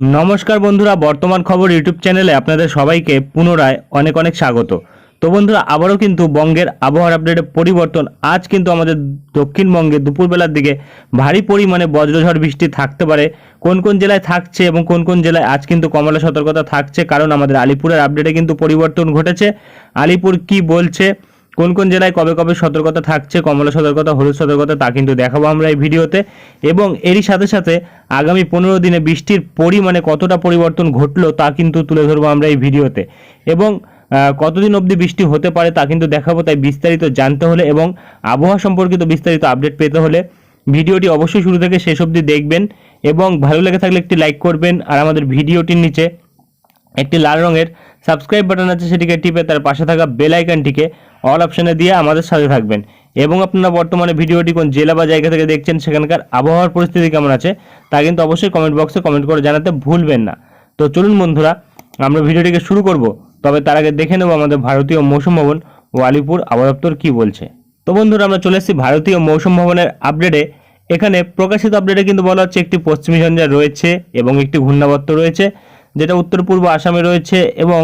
নমস্কার বন্ধুরা, বর্তমান খবর ইউটিউব চ্যানেলে আপনাদের সবাইকে পুনরায় অনেক অনেক স্বাগত। তো বন্ধুরা, আবারও কিন্তু বঙ্গের আবহাওয়ার আপডেটের পরিবর্তন। আজ কিন্তু আমাদের দক্ষিণবঙ্গে দুপুরবেলার দিকে ভারী পরিমাণে বজ্রঝড় বৃষ্টি থাকতে পারে। কোন কোন জেলায় থাকছে এবং কোন কোন জেলায় আজ কিন্তু কমলা সতর্কতা থাকছে, কারণ আমাদের আলিপুরের আপডেটে কিন্তু পরিবর্তন ঘটেছে। আলিপুর কি বলছে? কোন কোন জেলায় কবে কবে সতর্কতা থাকছে, কমলা সতর্কতা, হলুদ সতর্কতা তা কিন্তু দেখাবো আমরা এই ভিডিওতে। এবং এরই সাথে সাথে আগামী পনেরো দিনে বৃষ্টির পরিমাণে কতটা পরিবর্তন ঘটলো তা কিন্তু তুলে ধরবো আমরা এই ভিডিওতে। এবং কতদিন অবধি বৃষ্টি হতে পারে তা কিন্তু দেখাবো, তাই বিস্তারিত জানতে হলে এবং আবহাওয়া সম্পর্কিত বিস্তারিত আপডেট পেতে হলে ভিডিওটি অবশ্যই শুরু থেকে শেষ অবধি দেখবেন এবং ভালো লেগে থাকলে একটি লাইক করবেন আর আমাদের ভিডিওটির নিচে একটি লাল রঙের সাবস্ক্রাইব বাটন আছে সেটিকে টিপে তার পাশে থাকা বেল আইকনটিকে অল অপশনে দিয়ে আমাদের সাথে থাকবেন। এবং আপনারা বর্তমানে ভিডিওটি কোন জেলা বা জায়গা থেকে দেখছেন, সেখানকার আবহাওয়ার পরিস্থিতি কেমন আছে, তা কিন্তু অবশ্যই কমেন্ট বক্সে কমেন্ট করে জানাতে ভুলবেন না। তো চলুন বন্ধুরা, আমরা ভিডিওটিকে শুরু করব। তবে তার আগে দেখে নেব আমাদের ভারতীয় মৌসুম ভবন ও আলিপুর আবহাওয়া কী বলছে। তো বন্ধুরা, আমরা চলে এসেছি ভারতীয় মৌসুম ভবনের আপডেটে এখানে প্রকাশিত আপডেটে কিন্তু বলা হচ্ছে একটি পশ্চিমী ঝঞ্ঝা রয়েছে এবং একটি ঘূর্ণাবর্ত রয়েছে। যেটা উত্তর পূর্ব আসামে রয়েছে এবং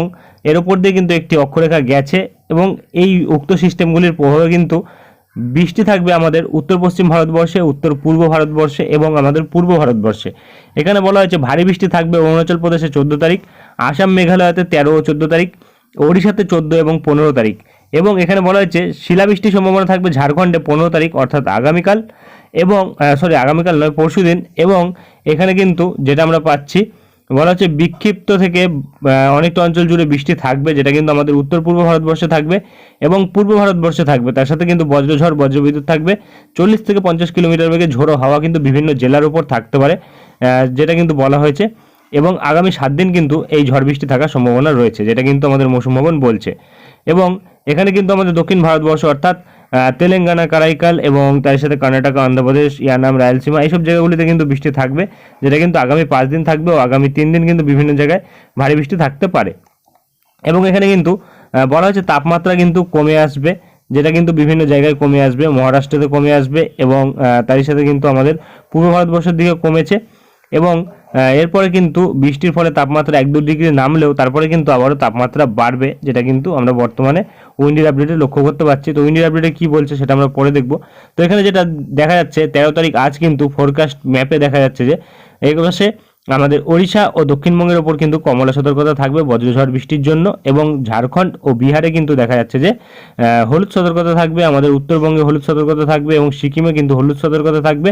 এর উপর দিয়ে কিন্তু একটি অক্ষরেখা গেছে এবং এই উক্ত সিস্টেমগুলির প্রভাবে কিন্তু বৃষ্টি থাকবে আমাদের উত্তর পশ্চিম ভারতবর্ষে, উত্তর পূর্ব ভারতবর্ষে এবং আমাদের পূর্ব ভারতবর্ষে। এখানে বলা হয়েছে, ভারী বৃষ্টি থাকবে অরুণাচল প্রদেশে চোদ্দ তারিখ, আসাম মেঘালয়তে তেরো ও চোদ্দ তারিখ, ওড়িশাতে চোদ্দ এবং পনেরো তারিখ। এবং এখানে বলা হয়েছে, শিলাবৃষ্টির সম্ভাবনা থাকবে ঝাড়খণ্ডে পনেরো তারিখ, অর্থাৎ আগামীকাল এবং সরি আগামীকাল নয়, পরশুদিন এবং এখানে কিন্তু যেটা আমরা পাচ্ছি বলা হচ্ছে বিক্ষিপ্ত থেকে অনেকটা অঞ্চল জুড়ে বৃষ্টি থাকবে, যেটা কিন্তু আমাদের উত্তর পূর্ব ভারতবর্ষে থাকবে এবং পূর্ব ভারতবর্ষে থাকবে। তার সাথে কিন্তু বজ্রঝড়, বজ্রবিদ্যুৎ থাকবে। চল্লিশ থেকে পঞ্চাশ কিলোমিটার বেগে ঝোড়ো হাওয়া কিন্তু বিভিন্ন জেলার উপর থাকতে পারে যেটা কিন্তু বলা হয়েছে। এবং আগামী সাত দিন কিন্তু এই ঝড় বৃষ্টি থাকার সম্ভাবনা রয়েছে, যেটা কিন্তু আমাদের মৌসুম ভবন বলছে। এবং এখানে কিন্তু আমাদের দক্ষিণ ভারতবর্ষ অর্থাৎ তেলেঙ্গানা, কারাইকাল এবং তার সাথে কর্ণাটক, অন্ধ্রপ্রদেশ ইয়ানাম রায়লসীমা, এইসব জায়গাগুলিতে কিন্তু বৃষ্টি থাকবে, যেটা কিন্তু আগামী পাঁচ দিন থাকবে ও আগামী তিন দিন কিন্তু বিভিন্ন জায়গায় ভারী বৃষ্টি থাকতে পারে। এবং এখানে কিন্তু বলা হচ্ছে তাপমাত্রা কিন্তু কমে আসবে, যেটা কিন্তু বিভিন্ন জায়গায় কমে আসবে, মহারাষ্ট্রতে কমে আসবে এবং তারই সাথে কিন্তু আমাদের পূর্ব ভারতবর্ষের দিকে কমেছে। এবং এরপরে কিন্তু বৃষ্টির ফলে তাপমাত্রা এক দু ডিগ্রি নামলেও তারপরে কিন্তু আবারও তাপমাত্রা বাড়বে, যেটা কিন্তু আমরা বর্তমানে উইন্ডির আপডেটে লক্ষ্য করতে পারছি। তো উইন্ডির আপডেটে কী বলছে সেটা আমরা পরে দেখব। তো এখানে যেটা দেখা যাচ্ছে, তেরো তারিখ আজ কিন্তু ফোরকাস্ট ম্যাপে দেখা যাচ্ছে যে এই পাশে আমাদের ওড়িশা ও দক্ষিণবঙ্গের ওপর কিন্তু কমলা সতর্কতা থাকবে বজ্রঝড় বৃষ্টির জন্য এবং ঝাড়খণ্ড ও বিহারে কিন্তু দেখা যাচ্ছে যে হলুদ সতর্কতা থাকবে, আমাদের উত্তরবঙ্গে হলুদ সতর্কতা থাকবে এবং সিকিমে কিন্তু হলুদ সতর্কতা থাকবে।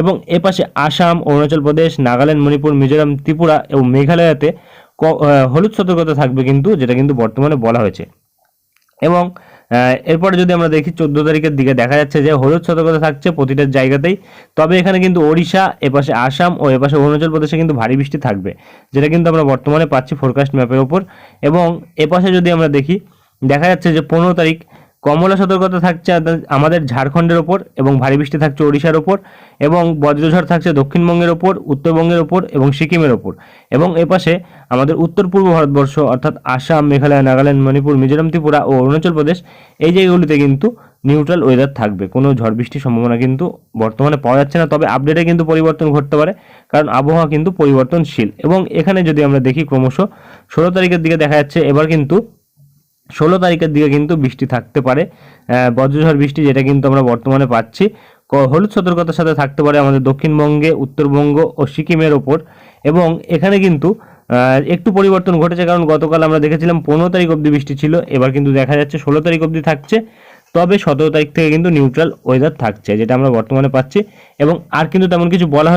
এবং এপাশে আসাম, অরুণাচল প্রদেশ, নাগাল্যান্ড, মণিপুর, মিজোরাম, ত্রিপুরা এবং মেঘালয়তে হলুদ সতর্কতা থাকবে কিন্তু, যেটা কিন্তু বর্তমানে বলা হয়েছে। এবং এরপরে যদি আমরা দেখি চোদ্দ তারিখের দিকে দেখা যাচ্ছে যে হলুদ সতর্কতা থাকছে প্রতিটা জায়গাতেই, তবে এখানে কিন্তু ওড়িশা এপাশে আসাম ও এপাশে অরুণাচল প্রদেশে কিন্তু ভারী বৃষ্টি থাকবে, যেটা কিন্তু আমরা বর্তমানে পাচ্ছি ফোরকাস্ট ম্যাপের ওপর এবং এপাশে যদি আমরা দেখি, দেখা যাচ্ছে যে পনেরো তারিখ কমলা সতর্কতা থাকছে আমাদের ঝাড়খণ্ডের ওপর এবং ভারী বৃষ্টি থাকছে ওড়িশার ওপর এবং বজ্রঝড় থাকছে দক্ষিণবঙ্গের ওপর, উত্তরবঙ্গের ওপর এবং সিকিমের ওপর। এবং এপাশে আমাদের উত্তর পূর্ব ভারতবর্ষ অর্থাৎ আসাম, মেঘালয়, নাগাল্যান্ড, মণিপুর, মিজোরাম, ত্রিপুরা ও অরুণাচল প্রদেশ এই জায়গাগুলিতে কিন্তু নিউট্রাল ওয়েদার থাকবে। কোনো ঝড় বৃষ্টির সম্ভাবনা কিন্তু বর্তমানে পাওয়া যাচ্ছে না, তবে আপডেটে কিন্তু পরিবর্তন ঘটতে পারে কারণ আবহাওয়া কিন্তু পরিবর্তনশীল। এবং এখানে যদি আমরা দেখি ক্রমশ, ষোলো তারিখের দিকে দেখা যাচ্ছে, এবার কিন্তু ষোলো তারিখের দিকে কিন্তু বৃষ্টি থাকতে পারে বজ্রঝড় বৃষ্টি যেটা কিন্তু আমরা বর্তমানে পাচ্ছি। হলুদ সতর্কতার সাথে থাকতে পারে আমাদের দক্ষিণবঙ্গে, উত্তরবঙ্গ ও সিকিমের ওপর। এবং এখানে কিন্তু একটু পরিবর্তন ঘটেছে কারণ গতকাল আমরা দেখেছিলাম পনেরো তারিখ অবধি বৃষ্টি ছিল, এবার কিন্তু দেখা যাচ্ছে ষোলো তারিখ অবধি থাকছে। তবে সতেরো তারিখ থেকে কিন্তু নিউট্রাল ওয়েদার থাকছে, যেটা আমরা বর্তমানে পাচ্ছি। এবং আর কিন্তু তেমন কিছু বলা